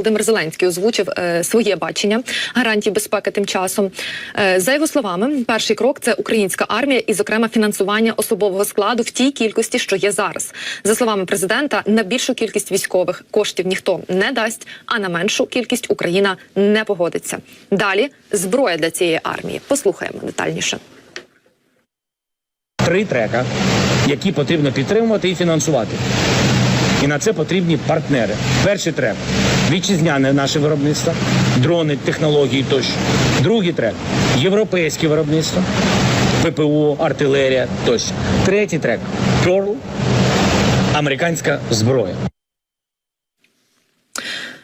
Володимир Зеленський озвучив е, своє бачення гарантій безпеки тим часом. Е, за його словами, перший крок це українська армія і, зокрема, фінансування особового складу в тій кількості, що є зараз. За словами президента, на більшу кількість військових коштів ніхто не дасть, а на меншу кількість Україна не погодиться. Далі зброя для цієї армії. Послухаємо детальніше. три трека, які потрібно підтримувати і фінансувати. І на це потрібні партнери. Перший трек вітчизняне наше виробництво, дрони, технології тощо. Другий трек європейське виробництво, ППО, артилерія тощо. Третій трек Pearl, американська зброя.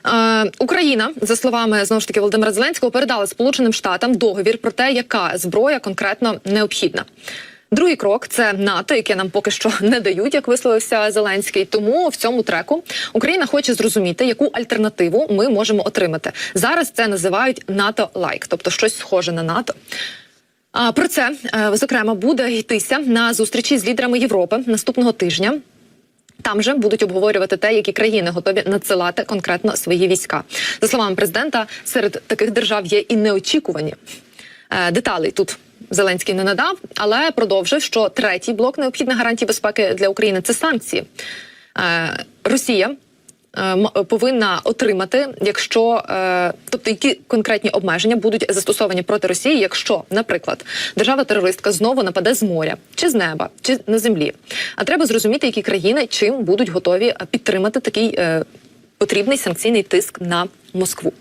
Е, Україна, за словами знову ж таки Володимира Зеленського, передала Сполученим Штатам договір про те, яка зброя конкретно необхідна. Другий крок це НАТО, яке нам поки що не дають, як висловився Зеленський. Тому в цьому треку Україна хоче зрозуміти, яку альтернативу ми можемо отримати. Зараз це називають НАТО лайк, тобто щось схоже на НАТО. А про це е, зокрема буде йтися на зустрічі з лідерами Європи наступного тижня. Там же будуть обговорювати те, які країни готові надсилати конкретно свої війська. За словами президента, серед таких держав є і неочікувані Е, деталей. Тут Зеленський не надав, але продовжив, що третій блок необхідних гарантій безпеки для України це санкції. Е, Росія е, повинна отримати, якщо е, тобто які конкретні обмеження будуть застосовані проти Росії, якщо, наприклад, держава-терористка знову нападе з моря, чи з неба, чи на землі. А треба зрозуміти, які країни чим будуть готові підтримати такий потрібний санкційний тиск на Москву.